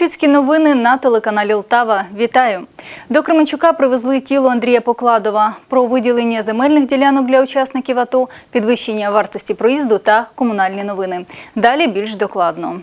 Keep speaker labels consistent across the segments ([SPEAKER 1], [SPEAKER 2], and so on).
[SPEAKER 1] Кременчуцькі новини на телеканалі Лтава. Вітаю! До Кременчука привезли тіло Андрія Покладова про виділення земельних ділянок для учасників АТО, підвищення вартості проїзду та комунальні новини. Далі більш докладно.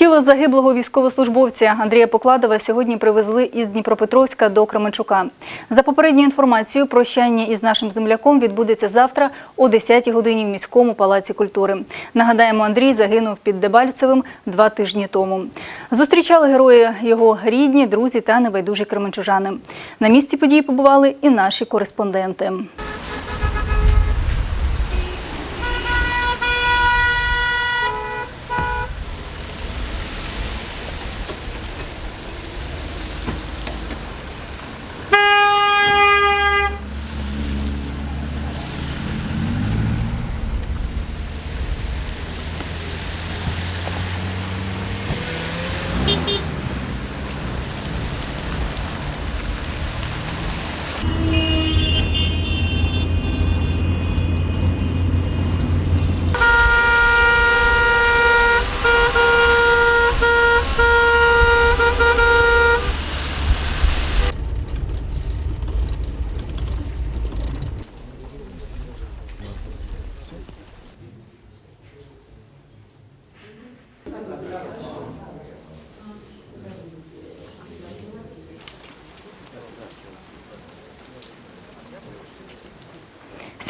[SPEAKER 1] Тіло загиблого військовослужбовця Андрія Покладова сьогодні привезли із Дніпропетровська до Кременчука. За попередньою інформацією, прощання із нашим земляком відбудеться завтра о 10-й годині в міському палаці культури. Нагадаємо, Андрій загинув під Дебальцевим два тижні тому. Зустрічали герої його рідні, друзі та небайдужі кременчужани. На місці події побували і наші кореспонденти.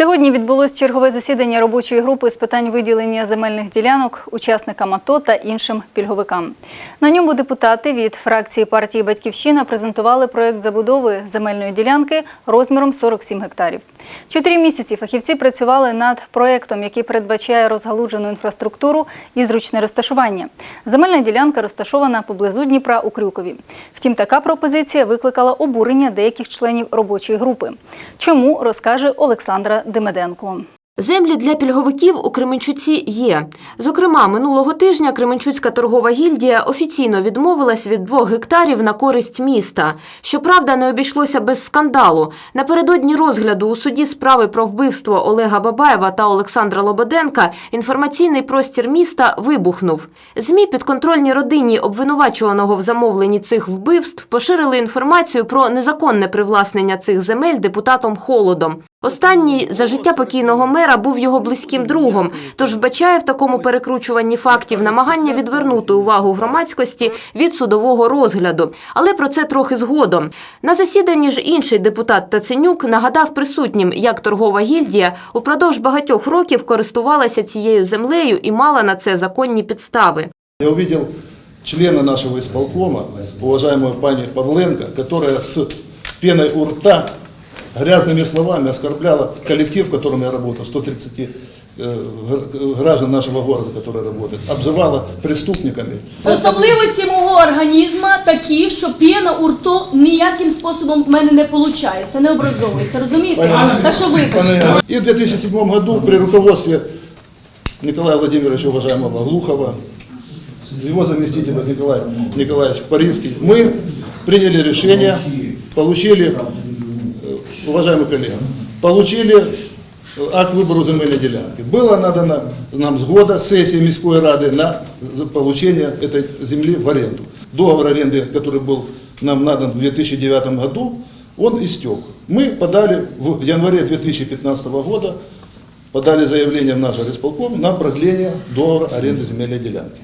[SPEAKER 1] Сьогодні відбулось чергове засідання робочої групи з питань виділення земельних ділянок учасникам АТО та іншим пільговикам. На ньому депутати від фракції партії Батьківщина презентували проект забудови земельної ділянки розміром 47 гектарів. Чотири місяці фахівці працювали над проектом, який передбачає розгалуджену інфраструктуру і зручне розташування. Земельна ділянка розташована поблизу Дніпра у Крюкові. Втім, така пропозиція викликала обурення деяких членів робочої групи. Чому розкаже Олександра Демеденко.
[SPEAKER 2] Землі для пільговиків у Кременчуці є. Зокрема, минулого тижня Кременчуцька торгова гільдія офіційно відмовилась від двох гектарів на користь міста. Щоправда, не обійшлося без скандалу. Напередодні розгляду у суді справи про вбивство Олега Бабаєва та Олександра Лободенка інформаційний простір міста вибухнув. ЗМІ підконтрольній родині обвинувачуваного в замовленні цих вбивств поширили інформацію про незаконне привласнення цих земель депутатом Холодом. Останній за життя покійного мера був його близьким другом, тож вбачає в такому перекручуванні фактів намагання відвернути увагу громадськості від судового розгляду. Але про це трохи згодом. На засіданні ж інший депутат Таценюк нагадав присутнім, як торгова гільдія упродовж багатьох років користувалася цією землею і мала на це законні підстави.
[SPEAKER 3] Я увидел члена нашего исполкома, уважаемую пани Павленко, которая с пеной у рта грязными словами оскорбляла коллектив, в котором я работал, 130 э, гр- граждан нашего города, которые работают, обзывала преступниками.
[SPEAKER 4] Особливості мого організму такі, що п'єна у рту ніяким способом в мене не виходить, не образовується, розумієте?
[SPEAKER 3] Понятно.
[SPEAKER 4] Так що вибачте.
[SPEAKER 3] И в 2007 году при руководстве Николая Владимировича, уважаемого Глухова, его заместителя Николай Николаевич Паринский, мы приняли решение, получили, уважаемые коллеги, получили э, акт выбору земельной делянки. Было надано нам сгода сессии Мирской Рады на получение этой земли в аренду. Договор аренды, который был нам надан в 2009 году, он истек. Мы подали в январе 2015 года, подали заявление в наш исполком на продление договора аренды земельной делянки.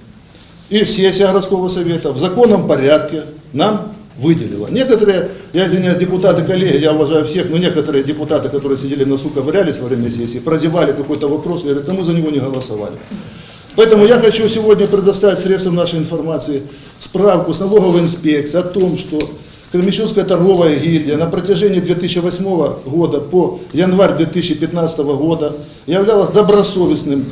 [SPEAKER 3] И сессия городского совета в законном порядке нам выделила. Некоторые, я извиняюсь, депутаты, коллеги, я уважаю всех, но некоторые депутаты, которые сидели на носу, ковырялись во время сессии, прозевали какой-то вопрос, и говорят, да мы за него не голосовали. Поэтому я хочу сегодня предоставить средствам нашей информации справку с налоговой инспекции о том, что Кременчугская торговая гильдия на протяжении 2008 года по январь 2015 года являлась добросовестным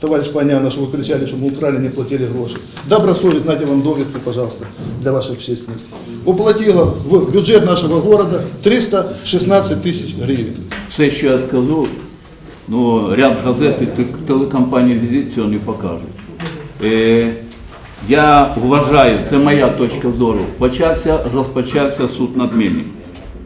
[SPEAKER 3] Товарищ Паняна, что вы кричали, что мы украли, не платили гроши. Добросовестно, знаете вам довідку, пожалуйста, для вашей общественности. Уплатила в бюджет нашего города 316 тысяч гривен.
[SPEAKER 5] Все, що я сказав, ну, ряд газет і те- телекомпаній «Візит» цього не покажуть. Е, я вважаю, це моя точка зору, почався, розпочався суд над ними.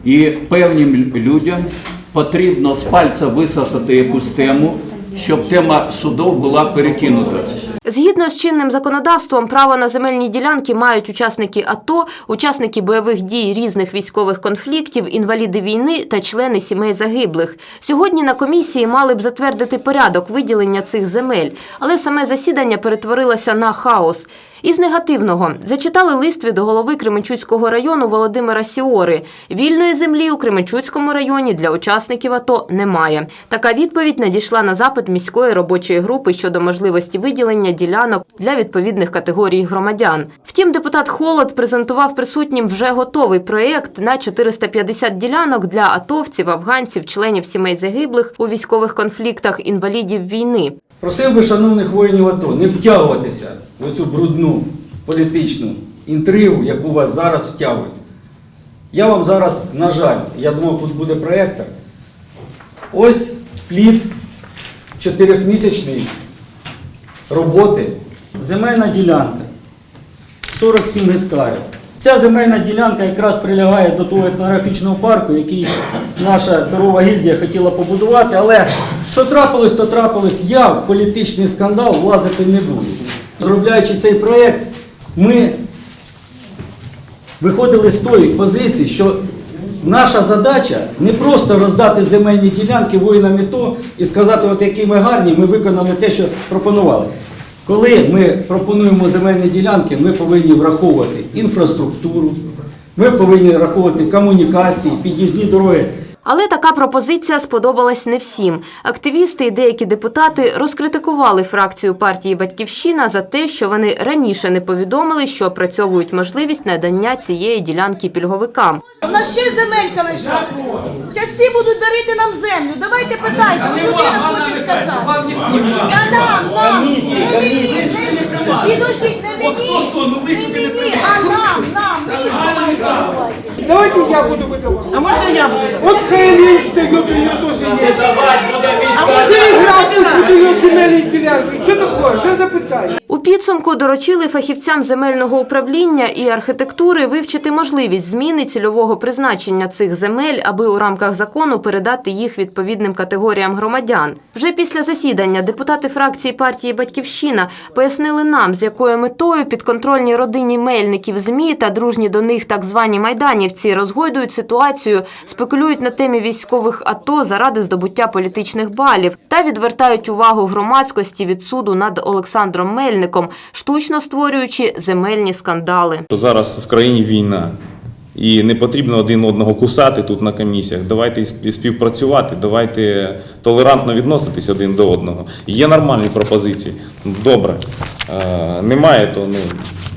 [SPEAKER 5] І певним людям потрібно з пальця висосати якусь тему, щоб тема судов була перекинута.
[SPEAKER 2] Згідно з чинним законодавством, право на земельні ділянки мають учасники АТО, учасники бойових дій різних військових конфліктів, інваліди війни та члени сімей загиблих. Сьогодні на комісії мали б затвердити порядок виділення цих земель, але саме засідання перетворилося на хаос. Із негативного зачитали лист від голови Кременчуцького району Володимира Сіори. Вільної землі у Кременчуцькому районі для учасників АТО немає. Така відповідь надійшла на запит міської робочої групи щодо можливості виділення ділянок для відповідних категорій громадян. Втім, депутат Холод презентував присутнім вже готовий проєкт на 450 ділянок для атовців, афганців, членів сімей загиблих у військових конфліктах, інвалідів війни.
[SPEAKER 6] Просив би шановних воїнів АТО не втягуватися в цю брудну політичну інтригу, яку вас зараз втягують. Я вам зараз, на жаль, я думав, тут буде проєктор. Ось плід чотирьохмісячної роботи. Земельна ділянка 47 гектарів. Ця земельна ділянка якраз прилягає до того етнографічного парку, який наша торгова гільдія хотіла побудувати. Але що трапилось, то трапилось. Я в політичний скандал влазити не буду. Зробляючи цей проєкт, ми виходили з тої позиції, що наша задача не просто роздати земельні ділянки воїнам ІТО і сказати, от які ми гарні, ми виконали те, що пропонували. Коли ми пропонуємо земельні ділянки, ми повинні враховувати інфраструктуру, ми повинні враховувати комунікації, під'їзні дороги.
[SPEAKER 2] Але така пропозиція сподобалась не всім. Активісти і деякі депутати розкритикували фракцію партії Батьківщина за те, що вони раніше не повідомили, що опрацьовують можливість надання цієї ділянки пільговикам.
[SPEAKER 4] У нас ще земелька лишилася. Ще всі будуть дарити нам землю. Давайте питайте, людина хоче сказати. Та нам, нам, не мені, не мені, а нам, нам,
[SPEAKER 7] Давайте я буду выдавать. А можно я буду? Вот хай Ильич дает, у нее тоже есть. А можно Градус дает земельные делянки? Что такое? Что за питание?
[SPEAKER 2] У підсумку доручили фахівцям земельного управління і архітектури вивчити можливість зміни цільового призначення цих земель, аби у рамках закону передати їх відповідним категоріям громадян. Вже після засідання депутати фракції партії Батьківщина пояснили нам, з якою метою підконтрольні родині мельників ЗМІ та дружні до них так звані майданівці розгойдують ситуацію, спекулюють на темі військових АТО заради здобуття політичних балів та відвертають увагу громадськості від суду над Олександром Мельником, штучно створюючи земельні скандали.
[SPEAKER 8] зараз в країні війна. І не потрібно один одного кусати тут на комісіях. Давайте співпрацювати, давайте толерантно відноситись один до одного. Є нормальні пропозиції. Добре. Е, немає, то ну,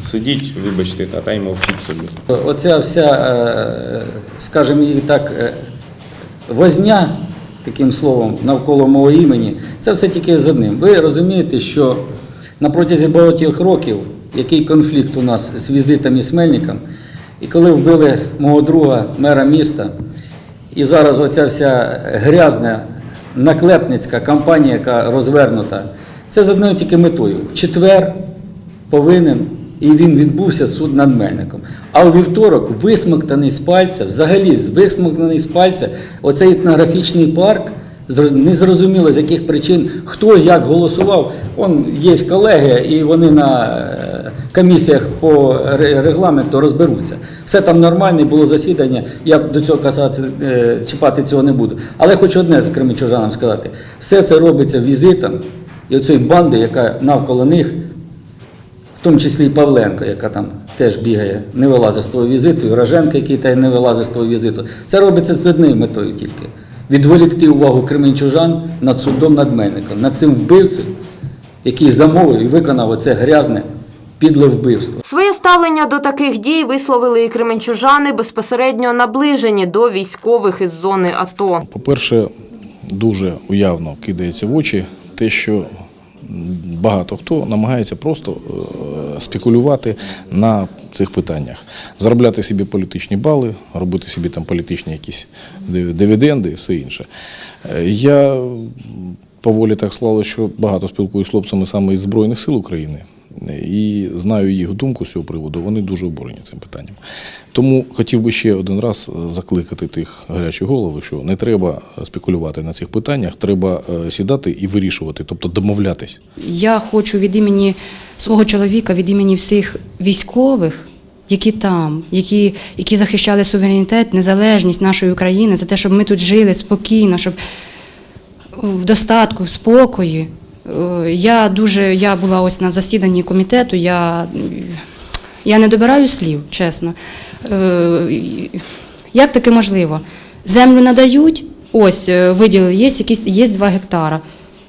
[SPEAKER 8] сидіть, вибачте, та, та й мовчіть собі.
[SPEAKER 6] Оця вся, е, скажімо її так, е, возня, таким словом, навколо мого імені, це все тільки з одним. Ви розумієте, що на протязі багатьох років, який конфлікт у нас з візитом і Смельником, і коли вбили мого друга, мера міста, і зараз оця вся грязна наклепницька кампанія, яка розвернута, це з одною тільки метою. В четвер повинен, і він відбувся суд над Мельником. А у вівторок висмоктаний з пальця, взагалі висмоктаний з пальця, оцей етнографічний парк. Зро- Незрозуміло з яких причин, хто як голосував. Он є колеги, і вони на е, комісіях по регламенту розберуться. Все там нормально, було засідання. Я до цього казати, е, чіпати цього не буду. Але хочу одне кременчужанам сказати: все це робиться візитом і оцією бандою, яка навколо них в тому числі і Павленко, яка там теж бігає, не вилазить з того візиту, і Роженко, який теж не вилазить з того візиту. Це робиться з однією метою тільки. Відволікти увагу кременчужан над судом над Мельником, над цим вбивцем, який замовив і виконав оце грязне підле вбивство.
[SPEAKER 2] Своє ставлення до таких дій висловили і кременчужани безпосередньо наближені до військових із зони АТО.
[SPEAKER 9] По-перше, дуже уявно кидається в очі те, що багато хто намагається просто е, спекулювати на цих питаннях, заробляти собі політичні бали, робити собі там політичні якісь дивіденди і все інше. Е, Я поволі так склалося, що багато спілкуюся з хлопцями саме із Збройних сил України. і знаю їх думку з цього приводу. Вони дуже обурені цим питанням. Тому хотів би ще один раз е, закликати тих гарячих голови, що не треба спекулювати на цих питаннях, треба е, сідати і вирішувати, тобто домовлятись.
[SPEAKER 10] Я хочу від імені свого чоловіка, від імені всіх військових, які там, які, які захищали суверенітет, незалежність нашої України, за те, щоб ми тут жили спокійно, щоб в достатку, в спокої. Е, Я дуже я була ось на засіданні комітету. Я, я не добираю слів, чесно. Е, Як таке можливо? Землю надають, ось е, виділили, є якісь є 2 гектара.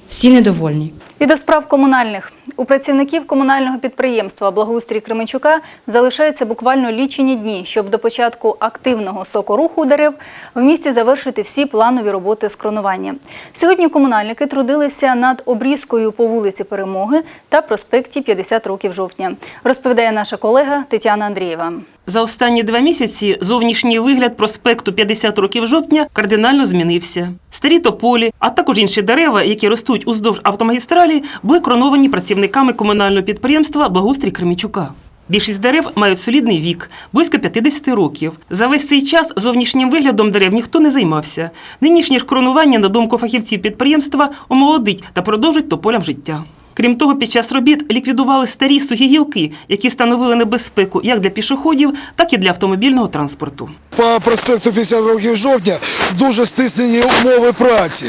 [SPEAKER 10] Всі недовольні.
[SPEAKER 1] І до справ комунальних. У працівників комунального підприємства Благоустрій Кременчука залишається буквально лічені дні, щоб до початку активного сокоруху дерев в місті завершити всі планові роботи з кронування. Сьогодні комунальники трудилися над обрізкою по вулиці Перемоги та проспекті 50 років жовтня, розповідає наша колега Тетяна Андрієва.
[SPEAKER 11] За останні два місяці зовнішній вигляд проспекту 50 років жовтня кардинально змінився. Старі тополі, а також інші дерева, які ростуть уздовж автомагістралі, були кроновані працівниками комунального підприємства Благоустрій Кремічука. Більшість дерев мають солідний вік близько 50 років. За весь цей час зовнішнім виглядом дерев ніхто не займався. Нинішнє ж кронування, на думку фахівців підприємства, омолодить та продовжить тополям життя. Крім того, під час робіт ліквідували старі сухі гілки, які становили небезпеку як для пішоходів, так і для автомобільного транспорту.
[SPEAKER 12] По проспекту 50 років жовтня дуже стиснені умови праці.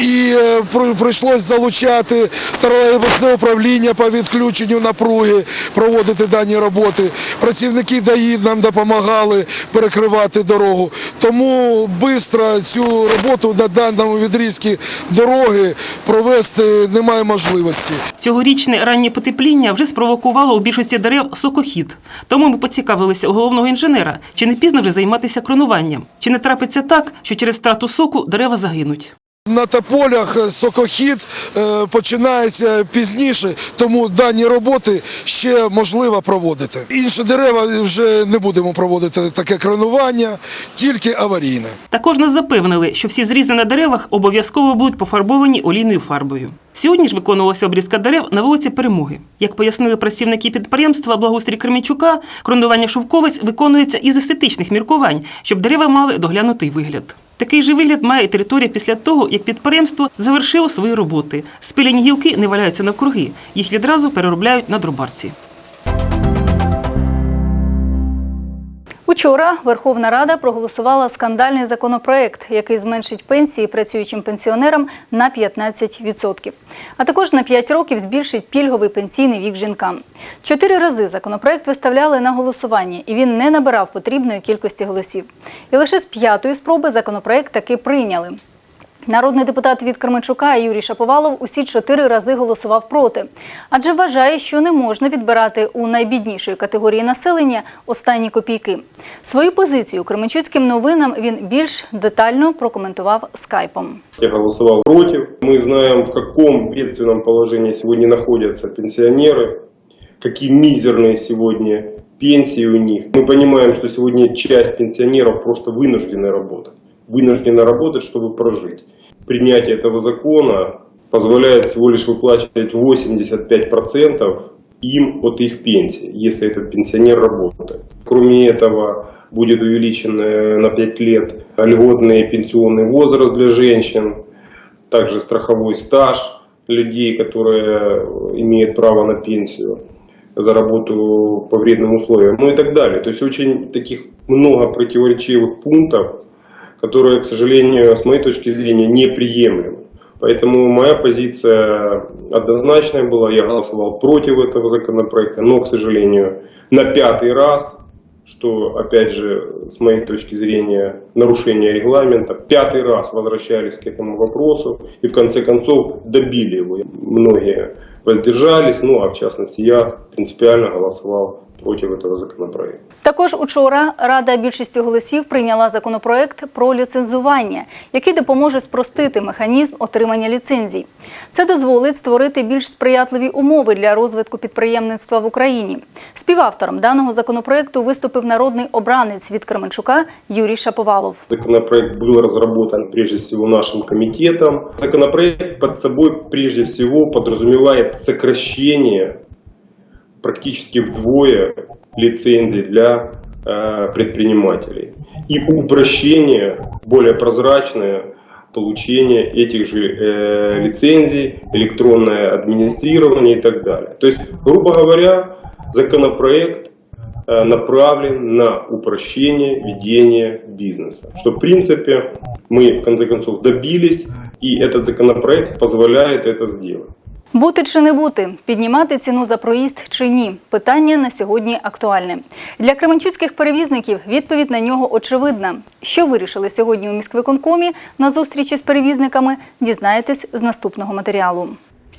[SPEAKER 12] І е, при- прийшлось залучати тролейбусне управління по відключенню напруги, проводити дані роботи. Працівники ДАІ нам допомагали перекривати дорогу. Тому швидко цю роботу на даному відрізку дороги провести немає можливості.
[SPEAKER 11] Цьогорічне раннє потепління вже спровокувало у більшості дерев сокохід. Тому ми поцікавилися у головного інженера, чи не пізно вже займатися кронуванням, чи не трапиться так, що через страту соку дерева загинуть.
[SPEAKER 12] На тополях е, сокохід е, починається пізніше, тому дані роботи ще можливо проводити. Інші дерева вже не будемо проводити таке кронування, тільки аварійне.
[SPEAKER 11] Також нас запевнили, що всі зрізи на деревах обов'язково будуть пофарбовані олійною фарбою. Сьогодні ж виконувалася обрізка дерев на вулиці Перемоги. Як пояснили працівники підприємства Благоустрій Кременчука, кронування шовковиць виконується із естетичних міркувань, щоб дерева мали доглянутий вигляд. Такий же вигляд має і територія після того, як підприємство завершило свої роботи. Спиляні гілки не валяються навкруги, їх відразу переробляють на дробарці.
[SPEAKER 1] Учора Верховна Рада проголосувала скандальний законопроект, який зменшить пенсії працюючим пенсіонерам на 15%. А також на 5 років збільшить пільговий пенсійний вік жінкам. Чотири рази законопроект виставляли на голосування, і він не набирав потрібної кількості голосів. І лише з п'ятої спроби законопроект таки прийняли. Народний депутат від Кременчука Юрій Шаповалов усі чотири рази голосував проти, адже вважає, що не можна відбирати у найбіднішої категорії населення останні копійки. Свою позицію Кременчуцьким новинам він більш детально прокоментував скайпом.
[SPEAKER 13] Я голосовал против. Мы знаем, в каком бедственном положении сегодня находятся пенсионеры, какие мизерные сегодня пенсии у них. Мы понимаем, что сегодня часть пенсионеров просто вынуждены работать. Вынуждены работать, чтобы прожить. Принятие этого закона позволяет всего лишь выплачивать 85% им от их пенсии, если этот пенсионер работает. Кроме этого, будет увеличен на 5 лет льготный пенсионный возраст для женщин, также страховой стаж людей, которые имеют право на пенсию за работу по вредным условиям, ну и так далее. То есть очень таких много противоречивых пунктов, которые, к сожалению, с моей точки зрения, неприемлемы. Поэтому моя позиция однозначная была, я голосовал против этого законопроекта, но, к сожалению, на пятый раз, что, опять же, с моей точки зрения, нарушение регламента, пятый раз возвращались к этому вопросу и в конце концов добили его. Многие воздержались, ну а в частности я принципиально голосовал против этого законопроекта.
[SPEAKER 1] Також учора Рада більшістю голосів прийняла законопроект про ліцензування, який допоможе спростити механізм отримання ліцензій. Це дозволить створити більш сприятливі умови для розвитку підприємництва в Україні. Співавтором даного законопроекту виступив народний обранець від Кременчука Юрій Шаповалов.
[SPEAKER 13] Законопроект был разработан прежде всего нашим комитетом. Законопроект под собой прежде всего подразумевает сокращение практически вдвое лицензий для э, предпринимателей. И упрощение, более прозрачное получение этих же э, лицензий, электронное администрирование и так далее. То есть, грубо говоря, законопроект э, направлен на упрощение ведения бизнеса, что в принципе мы в конце концов добились, и этот законопроект позволяет это сделать.
[SPEAKER 1] Бути чи не бути, піднімати ціну за проїзд чи ні? Питання на сьогодні актуальне. Для кременчуцьких перевізників відповідь на нього очевидна. Що вирішили сьогодні у міськвиконкомі на зустрічі з перевізниками, дізнаєтесь з наступного матеріалу.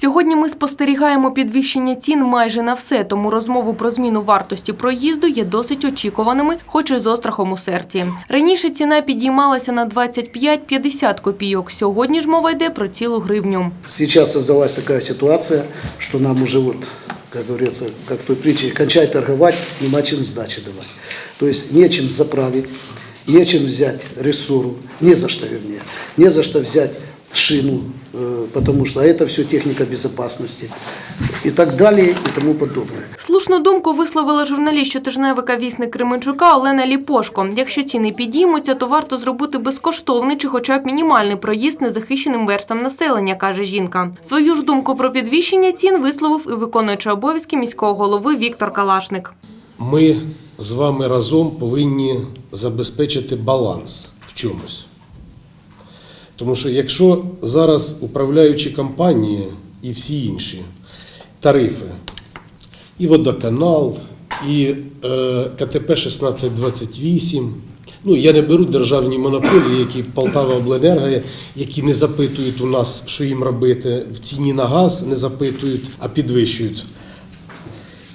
[SPEAKER 14] Сьогодні ми спостерігаємо підвищення цін майже на все, тому розмову про зміну вартості проїзду є досить очікуваними, хоч і з острахом у серці. Раніше ціна підіймалася на 25-50 копійок. Сьогодні ж мова йде про цілу гривню.
[SPEAKER 15] Сейчас создалась такая ситуация, что нам уже вот, как говорится, как в той притче, кончай торговать, нема чем сдачи давать. То есть нечем заправить, нечем взять рессору, не за что вернее, не за что взять шину, э, потому что это все техника безопасности и так далее и тому подобное.
[SPEAKER 14] Слушну думку висловила журналіст щотижневика «Вісник Кременчука» Олена Ліпошко. Якщо ціни підіймуться, то варто зробити безкоштовний чи хоча б мінімальний проїзд незахищеним верстам населення, каже жінка. Свою ж думку про підвищення цін висловив і виконуючий обов'язки міського голови Віктор Калашник.
[SPEAKER 16] ми з вами разом повинні забезпечити баланс в чомусь. Тому що якщо зараз управляючі компанії і всі інші тарифи, і водоканал, і е, КТП 1628, ну я не беру державні монополії, які Полтава Обленерго, які не запитують у нас, що їм робити, в ціні на газ не запитують, а підвищують.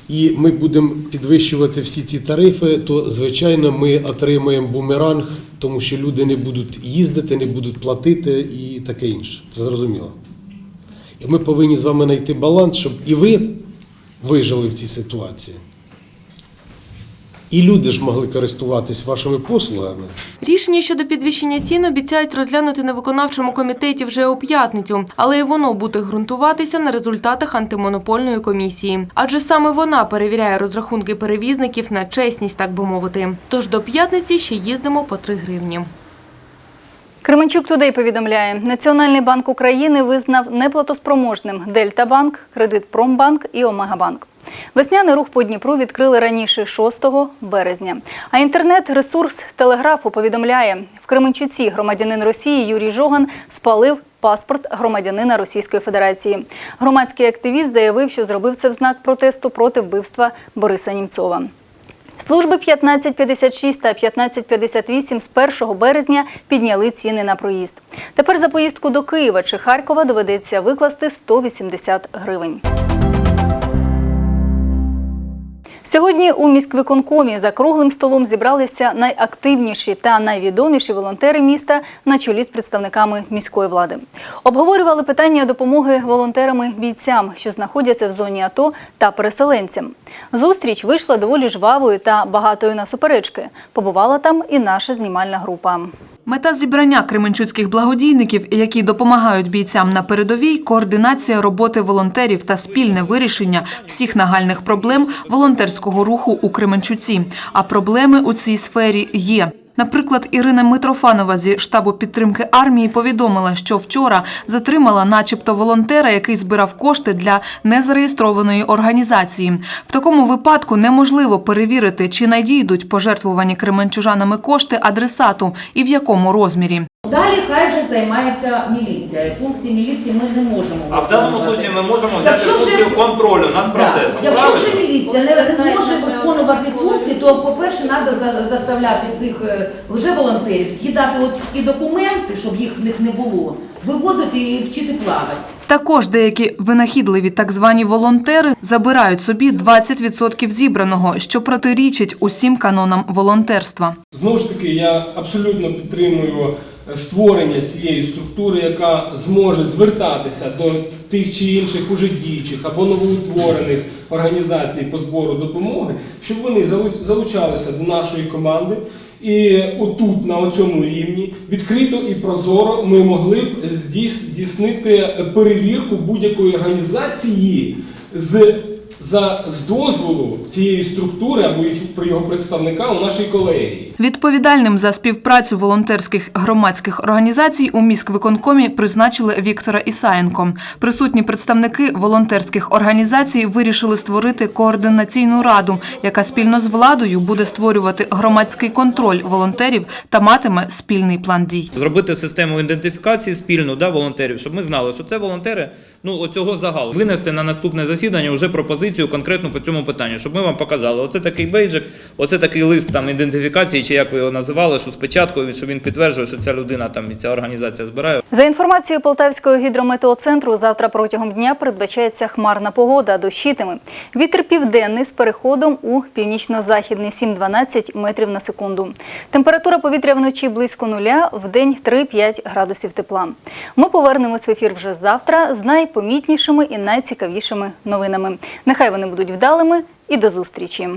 [SPEAKER 16] І ми будемо підвищувати всі ці тарифи, то звичайно ми отримаємо бумеранг, тому що люди не будуть їздити, не будуть платити і таке інше. Це зрозуміло. І ми повинні з вами знайти баланс, щоб і ви вижили в цій ситуації. І люди ж могли користуватись вашими послугами.
[SPEAKER 14] Рішення щодо підвищення цін обіцяють розглянути на виконавчому комітеті вже у п'ятницю, але і воно буде ґрунтуватися на результатах антимонопольної комісії. Адже саме вона перевіряє розрахунки перевізників на чесність, так би мовити. Тож до п'ятниці ще їздимо по 3 гривні.
[SPEAKER 1] Кременчук Тудей повідомляє, Національний банк України визнав неплатоспроможним Дельтабанк, Кредитпромбанк і Омегабанк. Весняний рух по Дніпру відкрили раніше 6 березня. А інтернет-ресурс Телеграфу повідомляє, в Кременчуці громадянин Росії Юрій Жоган спалив паспорт громадянина Російської Федерації. Громадський активіст заявив, що зробив це в знак протесту проти вбивства Бориса Німцова. Служби 1556 та 1558 з 1 березня підняли ціни на проїзд. Тепер за поїздку до Києва чи Харкова доведеться викласти 180 гривень. Сьогодні у міськвиконкомі за круглим столом зібралися найактивніші та найвідоміші волонтери міста на чолі з представниками міської влади. Обговорювали питання допомоги волонтерами бійцям, що знаходяться в зоні АТО та переселенцям. Зустріч вийшла доволі жвавою та багатою на суперечки. Побувала там і наша знімальна група.
[SPEAKER 14] Мета зібрання кременчуцьких благодійників, які допомагають бійцям на передовій, координація роботи волонтерів та спільне вирішення всіх нагальних проблем волонтерського руху у Кременчуці. А проблеми у цій сфері є. Наприклад, Ірина Митрофанова зі штабу підтримки армії повідомила, що вчора затримала начебто волонтера, який збирав кошти для незареєстрованої організації. В такому випадку неможливо перевірити, чи надійдуть пожертвувані кременчужанами кошти адресату і в якому розмірі.
[SPEAKER 17] Далі хай вже займається міліція. Функції міліції ми не можемо.
[SPEAKER 18] А в даному
[SPEAKER 17] виконувати.
[SPEAKER 18] випадку ми можемо взяти
[SPEAKER 17] Якщо вже-
[SPEAKER 18] функцію контролю над процесом.
[SPEAKER 17] Якщо
[SPEAKER 18] правильно?
[SPEAKER 17] вже міліція не, не зможе виконувати функції, то, по-перше, треба за- заставляти цих е, лжеволонтерів з'їдати от ті документи, щоб їх в них не було, вивозити і вчити плавати.
[SPEAKER 14] Також деякі винахідливі так звані волонтери забирають собі 20% зібраного, що протирічить усім канонам волонтерства.
[SPEAKER 19] Знову ж таки, я абсолютно підтримую створення цієї структури, яка зможе звертатися до тих чи інших уже діючих або новоутворених організацій по збору допомоги, щоб вони залучалися до нашої команди. І отут, на цьому рівні, відкрито і прозоро ми могли б здійснити перевірку будь-якої організації з за з дозволу цієї структури або їх про його представника у нашій колегії.
[SPEAKER 20] Відповідальним за співпрацю волонтерських громадських організацій у міськвиконкомі призначили Віктора Ісаєнко. Присутні представники волонтерських організацій вирішили створити координаційну раду, яка спільно з владою буде створювати громадський контроль волонтерів та матиме спільний план дій.
[SPEAKER 18] Зробити систему ідентифікації спільну да, волонтерів, щоб ми знали, що це волонтери ну, оцього загалу. Винести на наступне засідання вже пропозицію конкретну по цьому питанню, щоб ми вам показали, оце такий бейджик, оце такий лист там, ідентифікації, чи як ви його називали, що спочатку що він підтверджує, що ця людина там і ця організація збирає.
[SPEAKER 1] За інформацією Полтавського гідрометеоцентру, завтра протягом дня передбачається хмарна погода, дощитиме. Вітер південний з переходом у північно-західний 7-12 метрів на секунду. Температура повітря вночі близько нуля, в день 3-5 градусів тепла. Ми повернемось в ефір вже завтра з найпомітнішими і найцікавішими новинами. Нехай вони будуть вдалими і до зустрічі.